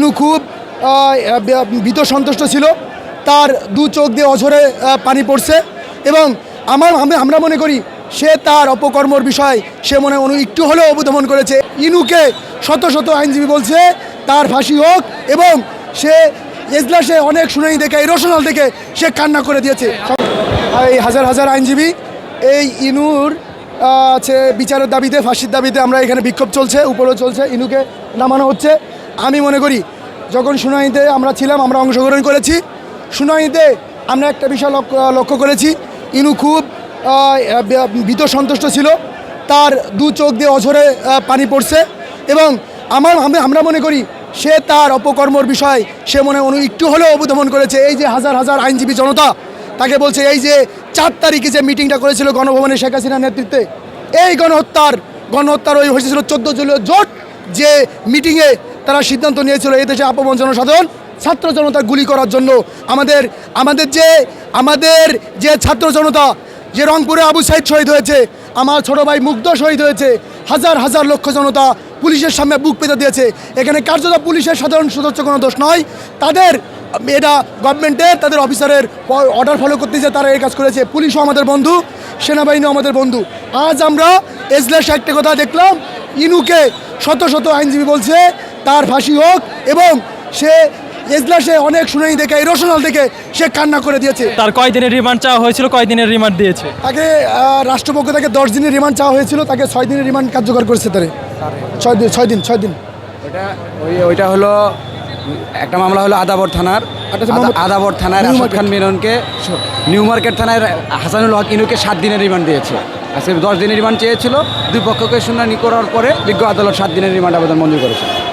ইনু খুব ভীত সন্তুষ্ট ছিল। তার দু চোখ দিয়ে অঝরে পানি পড়ছে এবং আমার আমরা মনে করি সে তার অপকর্মর বিষয়, সে মনে অনু, একটু হলেও অবদমন করেছে। ইনুকে শত শত আইনজীবী বলছে, তার ফাঁসি হোক এবং সে এজলাসে অনেক শুনানি দেখে ইরোশনাল দেখে সে কান্না করে দিয়েছে। এই হাজার হাজার আইনজীবী, এই ইনুর আছে বিচারের দাবিতে, ফাঁসির দাবিতে আমরা এখানে বিক্ষোভ চলছে, উপরেও চলছে, ইনুকে নামানো হচ্ছে। আমি মনে করি যখন শুনানিতে আমরা ছিলাম, আমরা অংশগ্রহণ করেছি। শুনানিতে আমরা একটা বিষয় লক্ষ্য করেছি। ইনু খুব ভীত সন্তুষ্ট ছিল। তার দু চোখ দিয়ে অঝরে পানি পড়ছে এবং আমার, আমি- আমরা মনে করি সে তার অপকর্মর বিষয়, সে মনে অনু, একটু হলেও অবদমন করেছে। এই যে হাজার হাজার আইনজীবী জনতা, তাকে বলছে এই যে চার তারিখে যে মিটিংটা করেছিল গণভবনে শেখ হাসিনার নেতৃত্বে, এই গণহত্যার গণহত্যার ওই হয়েছিল চোদ্দ দলীয় জোট, যে মিটিংয়ে তারা সিদ্ধান্ত নিয়েছিল এই দেশে আপমন জনসাধারণ ছাত্র জনতা গুলি করার জন্য। আমাদের আমাদের যে আমাদের যে ছাত্র জনতা, যে রংপুরে আবু সাইদ শহীদ হয়েছে, আমার ছোট ভাই মুগ্ধ শহীদ হয়েছে, হাজার হাজার লক্ষ জনতা পুলিশের সামনে বুক পেতে দিয়েছে। এখানে কার্যত পুলিশের সাধারণ সদস্য কোনো দোষ নয়। তাদের, এটা গভর্নমেন্টের তাদের অফিসারের অর্ডার ফলো করতে যে তারা এই কাজ করেছে। পুলিশও আমাদের বন্ধু, সেনাবাহিনীও আমাদের বন্ধু। আজ আমরা এজলাস একটা কথা দেখলাম। ইনুকে শত শত আইনজীবী বলছে তার ফাঁসি হোক এবং সে এজলাসে অনেক শুনানি দেখে ইরোশনাল দেখে সে কান্না করে দিয়েছে। তার কয় দিনের রিমান্ড চাওয়া হয়েছিল? কয় দিনের রিমান্ড দিয়েছে? তাকে রাষ্ট্রপক্ষ থেকে দশ দিনের রিমান্ড চাওয়া হয়েছিল তাকে ছয় দিনের রিমান্ড কার্যকর করেছে তারে। ছয় দিন ছয় দিন ছয় দিন। ওইটা ওই ওইটা হলো একটা মামলা হলো আদাবর থানার মোহাম্মদ- আদাবর থানার নিউ খান মিলনকে নিউ মার্কেট থানার হাসানুল হক ইনুকে সাত দিনের রিমান্ড দিয়েছে। আজকে দশ দিনের রিমান্ড চেয়েছিল দুই পক্ষকে শুনানি করার পরে বিজ্ঞ আদালত সাত দিনের রিমান্ড আবেদন মঞ্জুর করেছে।